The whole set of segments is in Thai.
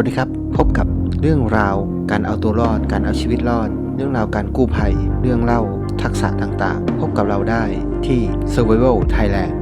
วัสดีครับ พบกับเรื่องราว การเอาตัวรอด การเอาชีวิตรอด เรื่องราวการกู้ภัย เรื่องเล่า ทักษะต่างๆ พบกับเราได้ที่ Survival Thailand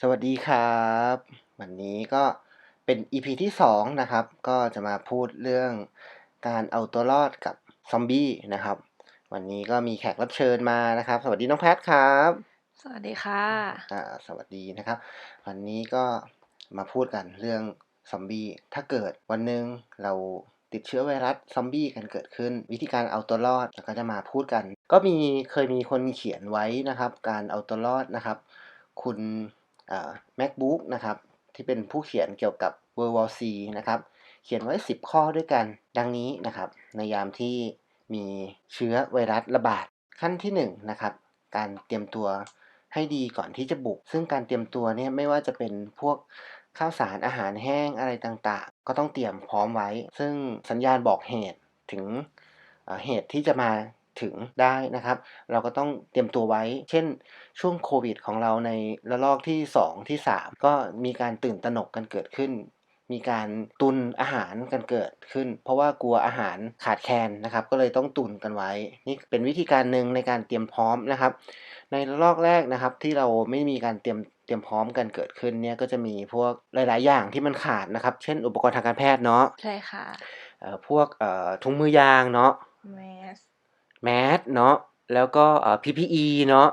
สวัสดีครับ วันนี้ก็เป็น EP ที่ 2 นะครับ ก็จะมาพูดเรื่องการเอาตัวรอดกับซอมบี้นะครับ วันนี้ก็มีแขกรับเชิญมานะครับ สวัสดีน้องแพทครับ สวัสดีค่ะอ่าสวัสดีนะครับ วันนี้ก็มาพูดกันเรื่องซอมบี้ ถ้าเกิดวันหนึ่งเราติดเชื้อไวรัสซอมบี้กันเกิดขึ้น วิธีการเอาตัวรอดแล้วก็จะมาพูดกัน ก็มีเคยมีคนเขียนไว้นะครับ การเอาตัวรอดนะครับ คุณอ่า MacBook นะครับ ที่เป็นผู้เขียนเกี่ยวกับ World War C นะครับ เขียนไว้ 10 ข้อด้วยกัน ดังนี้นะครับ ในยามที่มีเชื้อไวรัสระบาดขั้นที่1นะครับการเตรียมตัว ให้ดีก่อนที่จะบุก ซึ่งการเตรียมตัวเนี่ยไม่ว่าจะเป็นพวกข้าวสารอาหารแห้งอะไรต่างๆ ก็ต้องเตรียมพร้อมไว้ ซึ่งสัญญาณบอกเหตุถึงเเหตุที่จะมาถึงได้นะครับ เราก็ต้องเตรียมตัวไว้ เช่น ช่วงโควิดของเราในระลอกที่ 2 ที่ 3 ก็มีการตื่นตระหนกกันเกิดขึ้น มีการตุนอาหารกันเกิดขึ้น เพราะว่ากลัวอาหารขาดแคลนนะครับ ก็เลยต้องตุนกันไว้ นี่เป็นวิธีการหนึ่งในการเตรียมพร้อมนะครับ ในระลอกแรกนะครับที่เราไม่มีการเตรียมเตรียมพร้อมกันเกิดขึ้นเนี่ยก็จะมีพวกหลาย ๆ อย่างที่มันขาดนะครับ เช่น อุปกรณ์ทางการแพทย์เนาะใช่ค่ะเอ่อพวกเอ่อถุงมือยางเนาะแมสแมสเนาะแล้วก็เอ่อ PPE เนาะ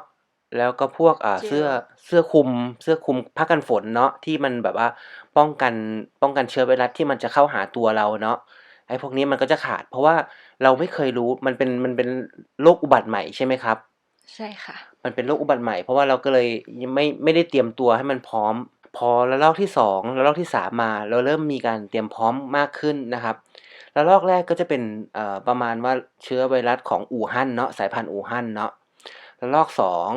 แล้วก็พวกเอ่อเจลเสื้อเสื้อคลุมเสื้อคลุมผ้ากันฝนเนาะที่มันแบบว่าป้องกันป้องกันเชื้อไวรัสที่มันจะเข้าหาตัวเราเนาะไอ้พวกนี้มันก็จะขาด เพราะว่าเราไม่เคยรู้มันเป็นมันเป็นโรคอุบัติใหม่ใช่ไหมครับ ใช่ค่ะ มันเป็นโรคอุบัติใหม่ เพราะว่าเราก็เลยยังไม่ไม่ได้เตรียมตัวให้มันพร้อม พอระลอกที่สองระลอกที่สามมา เราเริ่มมีการเตรียมพร้อมมากขึ้นนะครับระลอกแรกก็จะเป็นเอ่อประมาณว่าเชื้อไวรัสของอู่ฮั่นเนาะสายพันธุ์อู่ฮั่นเนาะระลอกสอง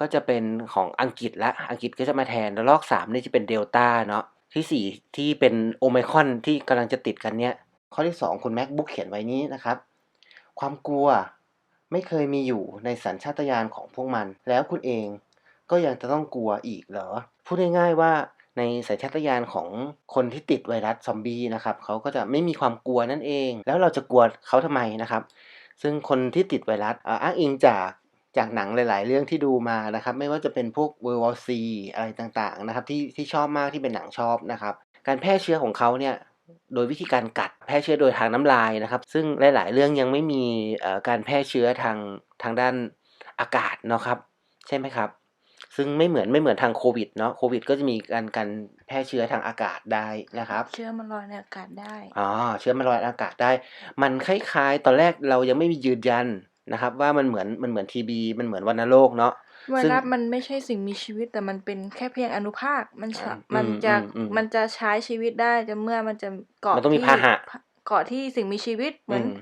ก็จะเป็นของอังกฤษละอังกฤษก็จะมาแทนระลอกสามนี่จะเป็นเดลต้าเนาะที่สี่ที่เป็นโอไมคอนที่กำลังจะติดกันเนี้ยข้อที่สองคุณ macbook เขียนไว้นี้นะครับ ความกลัวไม่เคยมีอยู่ในสัญชาตญาณของพวกมัน แล้วคุณเองก็ยังจะต้องกลัวอีกเหรอ พูดง่ายๆว่าในสัญชาตญาณของคนที่ติดไวรัสซอมบี้นะครับเขาก็จะไม่มีความกลัวนั่นเอง แล้วเราจะกลัวเขาทำไมนะครับ ซึ่งคนที่ติดไวรัสอ้างอิงจาก จากหนังหลาย ๆ เรื่องที่ดูมานะครับ ไม่ว่าจะเป็นพวก World War C อะไรต่าง ๆ นะครับ ที่ที่ชอบมากที่เป็นหนังชอบนะครับ การแพร่เชื้อของเขาเนี่ยโดยวิธีการกัดแพร่เชื้อโดยทางน้ำลายนะครับ ซึ่งหลาย ๆ เรื่องยังไม่มีเอ่อการแพร่เชื้อทางทางด้านอากาศเนาะครับ ใช่ไหมครับ ซึ่งไม่เหมือนไม่เหมือนทางโควิดเนาะโควิด ก็จะมีการการแพร่เชื้อทางอากาศได้นะครับ เชื้อมันลอยในอากาศได้อ๋อเชื้อมันลอยอากาศได้ มันคล้าย ๆ ตอนแรกเรายังไม่มียืนยัน นะครับ ว่ามันเหมือนมันเหมือนทีบีมันเหมือนวัณโรคเนาะไวซึ่งรัสมันไม่ใช่สิ่งมีชีวิตแต่มันเป็นแค่เพียงอนุภาคมันสะอืมมันจะอืมอืมมันจะใช้ชีวิตได้จะเมื่อมันจะเกาะมันต้องมีที่พาหะเกาะที่สิ่งมีชีวิตเหมือนอืม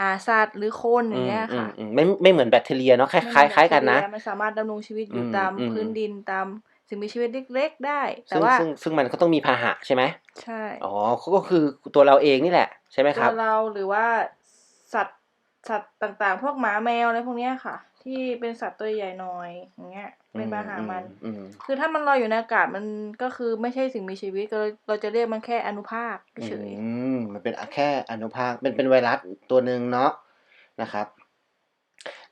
อาสัตว์หรือคนอย่างเงี้ยอืมค่ะอืมไม่ไม่เหมือนแบคทีเรียเนาะคล้ายคล้ายคล้ายกันนะแบคทีเรีมันสามารถดำรงชีวิตอยู่อืมตามอืมพื้นดินตามสิ่งมีชีวิตเล็ก ๆ ได้ แต่ซึ่งว่าซึ่งซึ่งมันก็ต้องมีพาหะใช่ไหมใช่อ๋อก็คือตัวเราเองนี่แหละ ใช่ไหมคตัรับวเราหรือว่าสัตว์ สัตว์ต่างๆ พวกหมาแมวอะไรพวกเนี้ยค่ะ ที่เป็นสัตว์ตัวใหญ่หน่อยอย่างเงี้ยเป็นปัญหามันอืมคือถ้ามันลอยอยู่ในอากาศมันก็คือไม่ใช่สิ่งมีชีวิตเราเราจะเรียกมันแค่อนุภาคอืเฉยมมันเป็นแค่อนุภาคเป็นเป็นไวรัสตัวหนึ่งเนาะนะครับ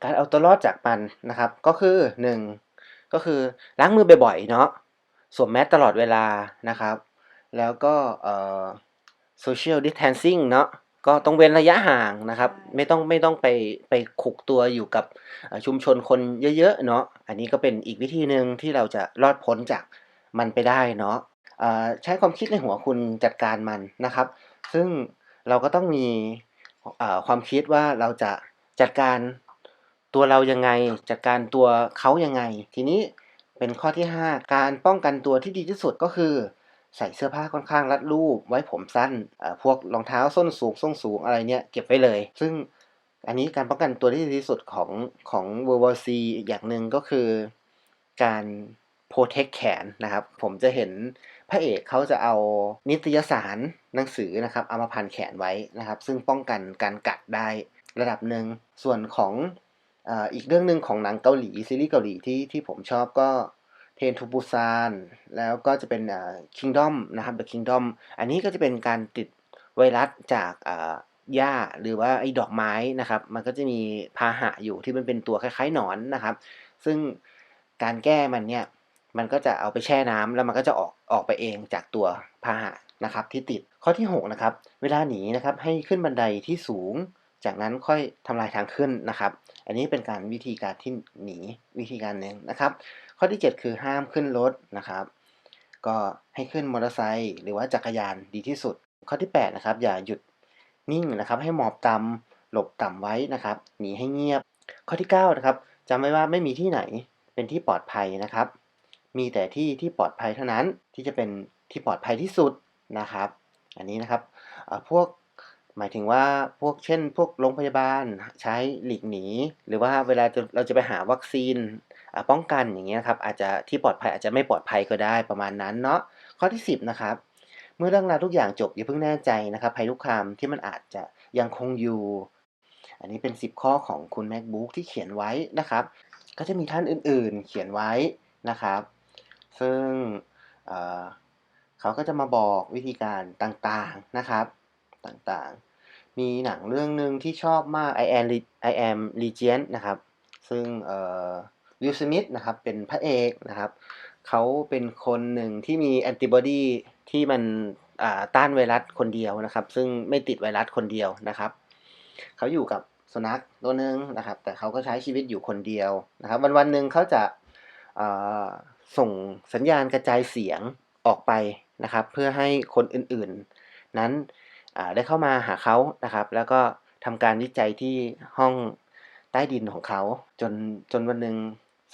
การเอาตัวรอดจากมันนะครับ ก็คือหนึ่งก็คือล้างมือบ่อยๆเนาะสวมแมสตลอดเวลานะครับ แล้วก็เอ่อ social distancing เนาะ ก็ต้องเว้นระยะห่างนะครับ ไม่ต้องไม่ต้องไปไปขุกตัวอยู่กับเอ่อชุมชนคนเยอะๆเนาะอันนี้ก็เป็นอีกวิธีหนึ่งที่เราจะรอดพ้นจากมันไปได้เนาะเอ่อใช้ความคิดในหัวคุณจัดการมันนะครับ ซึ่งเราก็ต้องมีเอ่อความคิดว่าเราจะจัดการตัวเรายังไง จัดการตัวเขายังไง ทีนี้เป็นข้อที่ 5 การป้องกันตัวที่ดีที่สุดก็คือ ใส่เสื้อผ้าค่อนข้างรัดรูป ไว้ผมสั้นพวกรองเท้าส้นสูงส้นสูงอะไรเนี่ยเก็บไว้เลย ซึ่งอันนี้การป้องกันตัวที่ดีที่สุดของของ World War C อีกอย่างหนึ่งก็คือการ protect แขนนะครับ ผมจะเห็นพระเอกเขาจะเอานิตยสารหนังสือนะครับ เอามาพันแขนไว้นะครับ ซึ่งป้องกันการกัดได้ระดับหนึ่งส่วนของออีกเรื่องหนึ่งของหนังเกาหลีซีรีส์เกาหลีที่ที่ผมชอบก็ Train to Busan แล้วก็จะเป็นอ่า Kingdom นะครับ The Kingdom อันนี้ก็จะเป็นการติดไวรัสจากอ่าหญ้าหรือว่าไอ้ดอกไม้นะครับ มันก็จะมีพาหะอยู่ที่มันเป็นตัวคล้ายๆหนอนนะครับ ซึ่งการแก้มันเนี่ยมันก็จะเอาไปแช่น้ำแล้วมันก็จะออกออกไปเองจากตัวพาหะนะครับ ที่ติดข้อที่6นะครับเวลาหนีนะครับให้ขึ้นบันไดที่สูง จากนั้นค่อยทำลายทางขึ้นนะครับ อันนี้เป็นการวิธีการที่หนีวิธีการหนึ่งนะครับ ข้อที่ 7 คือห้ามขึ้นรถนะครับ ก็ให้ขึ้นมอเตอร์ไซค์หรือว่าจักรยานดีที่สุด ข้อที่8นะครับอย่าหยุดนิ่งนะครับ ให้หมอบต่ำหลบต่ำไว้นะครับหนีให้เงียบ ข้อที่9นะครับจำไว้ว่าไม่มีที่ไหนเป็นที่ปลอดภัยนะครับ มีแต่ที่ที่ปลอดภัยเท่านั้นที่จะเป็นที่ปลอดภัยที่สุดนะครับ อันนี้นะครับเอ่อพวกหมายถึงว่าพวกเช่น พวกโรงพยาบาลใช้หลีกหนี หรือว่าเวลาจะเราจะไปหาวัคซีน ป้องกันอย่างเงี้ยครับอาจจะที่ปลอดภัยอาจจะไม่ปลอดภัยก็ได้ประมาณนั้นเนาะข้อที่ 10 นะครับ เมื่อเรื่องราวทุกอย่างจบอย่าเพิ่งแน่ใจนะครับภัยคุกคามที่มันอาจจะยังคงอยู่ อันนี้เป็น 10 ข้อของคุณ MacBook ที่เขียนไว้นะครับ ก็จะมีท่านอื่นๆ เขียนไว้นะครับ ซึ่งเเขาก็จะมาบอกวิธีการต่างๆนะครับต่างๆ มีหนังเรื่องหนึ่งที่ชอบมาก I am I am Legion นะครับ ซึ่งเอ่อ วิลสมิธนะครับเป็นพระเอกนะครับเขาเป็นคนหนึ่งที่มีแอนติบอดีที่มันต้านไวรัสคนเดียวนะครับ ซึ่งไม่ติดไวรัสคนเดียวนะครับเขาอยู่กับสุนัขตัวหนึ่งนะครับ แต่เขาก็ใช้ชีวิตอยู่คนเดียวนะครับ วันวันหนึ่งเขาจะส่งสัญญาณกระจายเสียงออกไปนะครับ เพื่อให้คนอื่นๆ นั้นได้เข้ามาหาเขานะครับ แล้วก็ทำการวิจัยที่ห้องใต้ดินของเขา จนจนวันหนึ่ง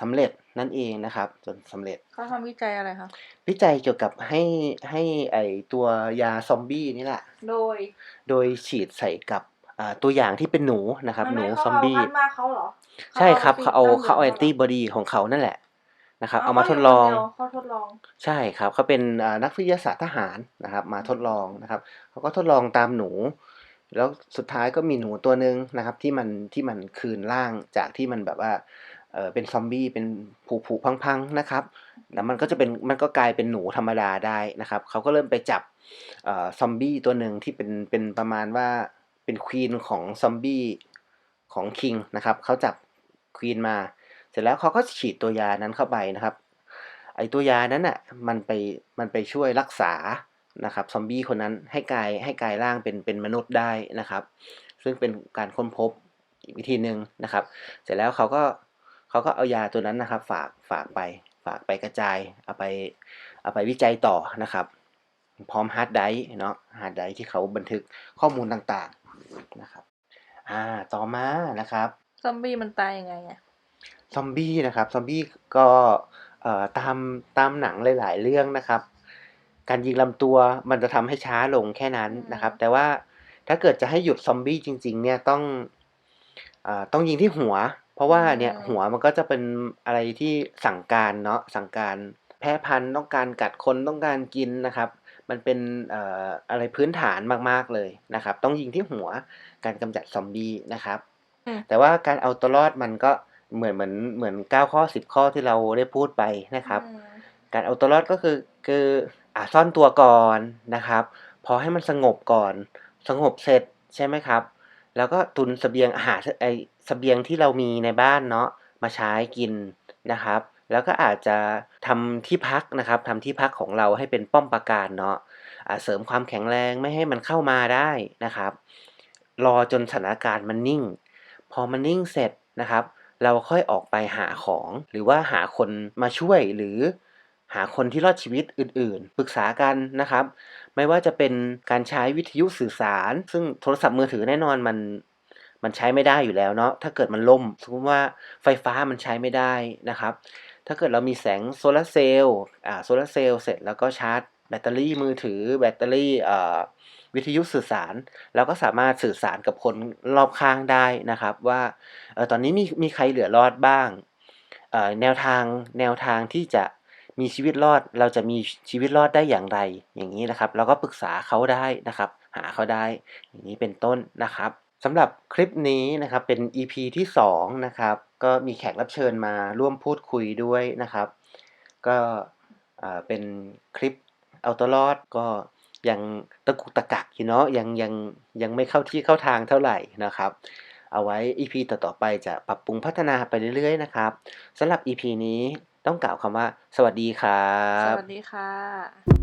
สำเร็จนั่นเองนะครับ จนสำเร็จเขาทำวิจัยอะไรคะวิจัยเกี่ยวกับให้ให้ไอตัวยาซอมบี้นี่แหละ โดยโดยฉีดใส่กับอ่าตัวอย่างที่เป็นหนูนะครับ หนูไม่ซอมบี้เขาเอาพัดมาเขาเหรอใช่ครับเขาเอาสิ่งเขาเอาเหแอลืนงๆติหรบอดีของเขานั่นแหละนะครับอ๋อเอามาทดลองเขาทดลอง ใช่ครับเขาเป็นอ่านักวิทยาศาสตร์ทหารนะครับ มาทดลองนะครับเขาก็ทดลองตามหนู แล้วสุดท้ายก็มีหนูตัวหนึ่งนะครับ ที่มันที่มันคืนร่างจากที่มันแบบว่า เออเป็นซอมบี้เป็นผุผุพังพังๆนะครับแล้วมันก็จะเป็นมันก็กลายเป็นหนูธรรมดาได้นะครับเขาก็เริ่มไปจับเอ่อซอมบี้ตัวหนึ่งที่เป็นเป็นประมาณว่าเป็นควีนของซอมบี้ของคิงนะครับเขาจับควีนมา เสร็จแล้วเขาก็ฉีดตัวยานั้นเข้าไปนะครับ ไอตัวยานั้นอะมันไปมันไปช่วยรักษานะครับซอมบี้คนนั้นให้กลายให้กลายร่างเป็นเป็นมนุษย์ได้นะครับ ซึ่งเป็นการค้นพบอีกวิธีหนึ่งนะครับ เสร็จแล้วเขาก็ เขาก็เอายาตัวนั้นนะครับ ฝากฝากไป ฝากไปกระจาย เอาไปเอาไปวิจัยต่อนะครับ พร้อมฮาร์ดไดรฟ์เนาะฮาร์ดไดรฟ์ที่เขาบันทึกข้อมูลต่างๆนะครับอ่าต่อมานะครับซอมบี้มันตายยังไงอะซอมบี้นะครับซอมบี้ก็เอ่อตามตามหนังหลาย ๆ เรื่องนะครับ การยิงลำตัวมันจะทำให้ช้าลงแค่นั้นนะครับ แต่ว่าถ้าเกิดจะให้หยุดซอมบี้จริง ๆ เนี่ยต้องเอ่อต้องยิงที่หัวเพ ราะว่าเนี่ยหัวมันก็จะเป็นอะไรที่สั่งการเนาะสั่งการแพร่พันธุ์ต้องการกัดคนต้องการกินนะครับ มันเป็นเอ่ออะไรพื้นฐานมากๆเลยนะครับ ต้องยิงที่หัวการกำจัดซอมบี้นะครับ แต่ว่าการเอาตัวรอดมันก็เหมือนเหมือนเหมือนเก้าข้อสิบข้อที่เราได้พูดไปนะครับอืมการเอาตัวรอดก็คือคืออ่าซ่อนตัวก่อนนะครับ พอให้มันสงบก่อน สงบเสร็จใช่ไหมครับ แล้วก็ตุนสเสบียงอาหารไอเสบียงที่เรามีในบ้านเนาะมาใช้กินนะครับ แล้วก็อาจจะทำที่พักนะครับทำที่พักของเราให้เป็นป้อมปราการเนาะเสริมความแข็งแรงไม่ให้มันเข้ามาได้นะครับ รอจนสถานการณ์มันนิ่ง พอมันนิ่งเสร็จนะครับ เราค่อยออกไปหาของหรือว่าหาคนมาช่วยหรือ หาคนที่รอดชีวิตอื่นๆ ปรึกษากันนะครับ ไม่ว่าจะเป็นการใช้วิทยุสื่อสาร ซึ่งโทรศัพท์มือถือแน่นอนมันมันใช้ไม่ได้อยู่แล้วเนาะถ้าเกิดมันล่มสมมติว่าไฟฟ้ามันใช้ไม่ได้นะครับ ถ้าเกิดเรามีแสงโซลาร์เซลล์อ่าโซลาร์เซลล์เสร็จแล้วก็ชาร์จ แบตเตอรี่มือถือ แบตเตอรี่อ่อวิทยุสื่อสารเราก็สามารถสื่อสารกับคนรอบข้างได้นะครับ ว่าเออตอนนี้มีมีใครเหลือรอดบ้างเออแนวทางแนวทางที่จะ มีชีวิตรอดเราจะมีชีวิตรอดได้อย่างไร อย่างนี้นะครับ เราก็ปรึกษาเขาได้นะครับ หาเขาได้อย่างนี้เป็นต้นนะครับสำหรับคลิปนี้นะครับเป็น EP ที่2นะครับก็มีแขกรับเชิญมาร่วมพูดคุยด้วยนะครับ ก็เป็นคลิปเอาตัวรอดก็ยังตะกุกตะกักอยู่เนาะยังยังยังไม่เข้าที่เข้าทางเท่าไหร่นะครับ เอาไว้ EP ต่อๆไปจะปรับปรุงพัฒนาไปเรื่อยๆนะครับสำหรับ EP นี้ ต้องกล่าวคำว่า สวัสดีครับ สวัสดีค่ะ